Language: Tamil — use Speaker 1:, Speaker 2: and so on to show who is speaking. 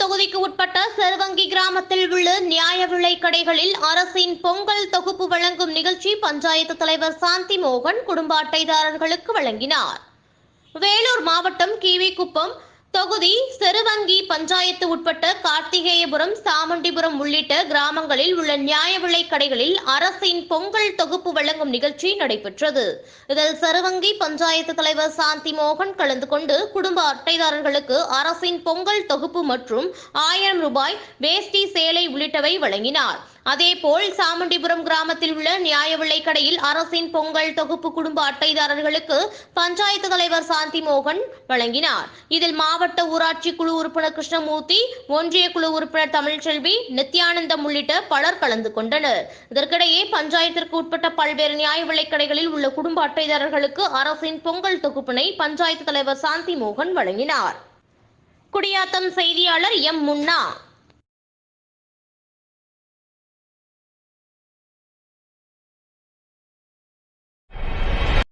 Speaker 1: தொகுதிக்கு உட்பட்ட செருவங்கி கிராமத்தில் உள்ள நியாய விலை கடைகளில் அரசின் பொங்கல் தொகுப்பு வழங்கும் நிகழ்ச்சி பஞ்சாயத்து தலைவர் சாந்தி மோகன் குடும்ப அட்டைதாரர்களுக்கு வழங்கினார். வேலூர் மாவட்டம் கீவிக்குப்பம் தொகுதி செருவங்கி பஞ்சாயத்து உட்பட்ட கார்த்திகேயபுரம் சாமண்டிபுரம் உள்ளிட்ட கிராமங்களில் உள்ள நியாய விலை கடைகளில் அரசின் பொங்கல் தொகுப்பு வழங்கும் நிகழ்ச்சி நடைபெற்றது. இதில் செருவங்கி பஞ்சாயத்து தலைவர் சாந்தி மோகன் கலந்து கொண்டு குடும்ப அட்டைதாரர்களுக்கு அரசின் பொங்கல் தொகுப்பு மற்றும் ஆயிரம் ரூபாய் வேஷ்டி சேலை உள்ளிட்டவை வழங்கினார். அதேபோல் சாமுண்டிபுரம் கிராமத்தில் உள்ள நியாய விலை கடையில் அரசின் பொங்கல் தொகுப்பு குடும்ப அட்டைதாரர்களுக்கு பஞ்சாயத்து தலைவர் சாந்தி மோகன் வழங்கினார். இதில் மாவட்ட ஊராட்சி குழு உறுப்பினர் கிருஷ்ணமூர்த்தி ஒன்றிய குழு உறுப்பினர் தமிழ்ச்செல்வி நித்யானந்தம் உள்ளிட்ட பலர் கலந்து கொண்டனர். இதற்கிடையே பஞ்சாயத்திற்கு உட்பட்ட பல்வேறு நியாய விலைக்கடைகளில் உள்ள குடும்ப அட்டைதாரர்களுக்கு அரசின் பொங்கல் தொகுப்பினை பஞ்சாயத்து தலைவர் சாந்தி மோகன் வழங்கினார். குடியாத்தம் செய்தியாளர் எம் முன்னா.